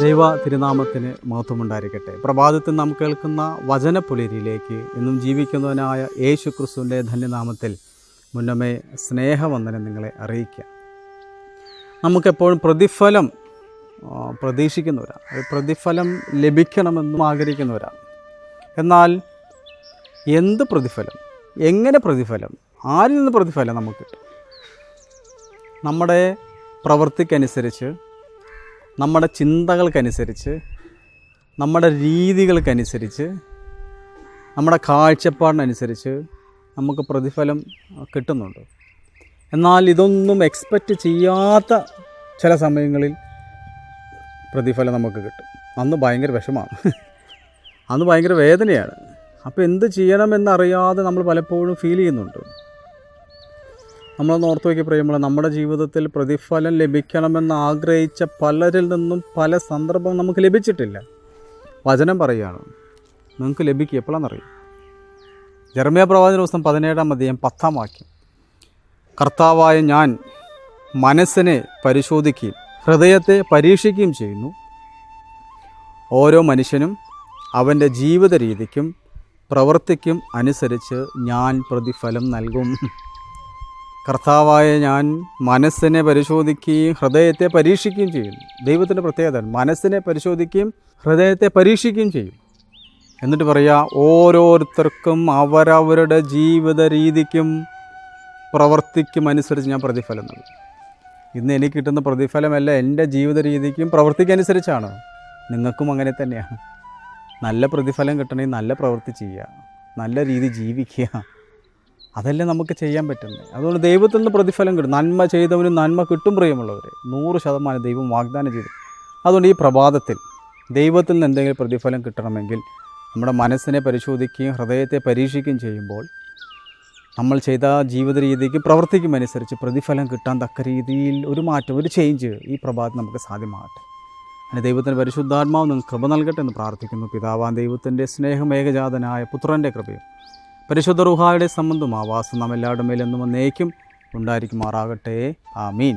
ദൈവ തിരുനാമത്തിന് മഹത്വമുണ്ടായിരിക്കട്ടെ. പ്രഭാതത്തിൽ നാം കേൾക്കുന്ന വചനപ്പുലരിയിലേക്ക് എന്നും ജീവിക്കുന്നവനായ യേശു ക്രിസ്തുവിന്റെ ധന്യനാമത്തിൽ മുന്നമേ സ്നേഹവന്ദനം നിങ്ങളെ അറിയിക്കുക നമുക്കെപ്പോഴും പ്രതിഫലം പ്രതീക്ഷിക്കുന്നവരാണ് പ്രതിഫലം ലഭിക്കണമെന്നും ആഗ്രഹിക്കുന്നവരാണ്. എന്നാൽ എന്ത് പ്രതിഫലം? എങ്ങനെ പ്രതിഫലം? ആരിൽ നിന്ന് പ്രതിഫലം നമുക്ക് നമ്മുടെ പ്രവൃത്തിക്കനുസരിച്ച് നമ്മുടെ ചിന്തകൾക്കനുസരിച്ച് നമ്മുടെ രീതികൾക്കനുസരിച്ച് നമ്മുടെ കാഴ്ചപ്പാടിനനുസരിച്ച് നമുക്ക് പ്രതിഫലം കിട്ടുന്നുണ്ട്. എന്നാൽ ഇതൊന്നും എക്സ്പെക്റ്റ് ചെയ്യാത്ത ചില സമയങ്ങളിൽ പ്രതിഫലം നമുക്ക് കിട്ടും. അന്ന് ഭയങ്കര വിഷമാണ് അന്ന് ഭയങ്കര വേദനയാണ്. അപ്പോൾ എന്ത് ചെയ്യണമെന്നറിയാതെ നമ്മൾ പലപ്പോഴും ഫീൽ ചെയ്യുന്നുണ്ട്. നമ്മളൊന്ന് ഓർത്ത് വയ്ക്കി പറയുമ്പോൾ നമ്മുടെ ജീവിതത്തിൽ പ്രതിഫലം ലഭിക്കണമെന്ന് ആഗ്രഹിച്ച പലരിൽ നിന്നും പല സന്ദർഭം നമുക്ക് ലഭിച്ചിട്ടില്ല. വചനം പറയുകയാണ്. നിങ്ങൾക്ക് ലഭിക്കും എപ്പോഴാണെന്നറിയും. ജർമ്മിയ പ്രവാചന ദിവസം പതിനേഴാം അധ്യായം പത്താം വാക്യം. കർത്താവായ ഞാൻ മനസ്സിനെ പരിശോധിക്കുകയും ഹൃദയത്തെ പരീക്ഷിക്കുകയും ചെയ്യുന്നു. ഓരോ മനുഷ്യനും അവന്റെ ജീവിത രീതിക്കും പ്രവൃത്തിക്കും അനുസരിച്ച് ഞാൻ പ്രതിഫലം നൽകും. കർത്താവായ ഞാൻ മനസ്സിനെ പരിശോധിക്കുകയും ഹൃദയത്തെ പരീക്ഷിക്കുകയും ചെയ്യും. ദൈവത്തിന്റെ പ്രത്യേകത മനസ്സിനെ പരിശോധിക്കുകയും ഹൃദയത്തെ പരീക്ഷിക്കുകയും ചെയ്യും. എന്നിട്ട് പറയുക ഓരോരുത്തർക്കും അവരവരുടെ ജീവിത രീതിക്കും പ്രവർത്തിക്കും അനുസരിച്ച് ഞാൻ പ്രതിഫലം നൽകും. ഇന്ന് എനിക്ക് കിട്ടുന്ന പ്രതിഫലമല്ല എന്റെ ജീവിത രീതിക്കും പ്രവർത്തിക്കനുസരിച്ചാണ് നിങ്ങൾക്കും അങ്ങനെ തന്നെയാണ്. നല്ല പ്രതിഫലം കിട്ടണമെങ്കിൽ നല്ല പ്രവൃത്തി ചെയ്യുക. നല്ല രീതി ജീവിക്കുക. അതല്ലേ നമുക്ക് ചെയ്യാൻ പറ്റുന്നത് അതുകൊണ്ട് ദൈവത്തിൽ നിന്ന് പ്രതിഫലം കിട്ടും. നന്മ ചെയ്തവന് നന്മ കിട്ടും പ്രിയമുള്ളവർ നൂറ് ശതമാനം ദൈവം വാഗ്ദാനം ചെയ്തു. അതുകൊണ്ട് ഈ പ്രഭാതത്തിൽ ദൈവത്തിൽ നിന്ന് എന്തെങ്കിലും പ്രതിഫലം കിട്ടണമെങ്കിൽ നമ്മുടെ മനസ്സിനെ പരിശോധിക്കുകയും ഹൃദയത്തെ പരീക്ഷിക്കുകയും ചെയ്യുമ്പോൾ നമ്മൾ ചെയ്ത ജീവിത രീതിക്ക് പ്രവർത്തിക്കും അനുസരിച്ച് പ്രതിഫലം കിട്ടാൻ തക്ക രീതിയിൽ ഒരു മാറ്റം ഒരു ചേഞ്ച് ഈ പ്രഭാതം നമുക്ക് സാധ്യമാകട്ടെ. അങ്ങനെ ദൈവത്തിന്റെ പരിശുദ്ധാത്മാവ് നിങ്ങൾക്ക് കൃപ നൽകട്ടെ എന്ന് പ്രാർത്ഥിക്കുന്നു. പിതാവാൻ ദൈവത്തിന്റെ സ്നേഹം ഏകജാതനായ പുത്രന്റെ കൃപയും പരിശുദ്ധ റുഹായുടെ സംബന്ധം ആവാസം നാം എല്ലാവരുടെ മേലെന്നും എന്നേക്കും ഉണ്ടായിരിക്കുമാറാകട്ടെ. ആമീൻ.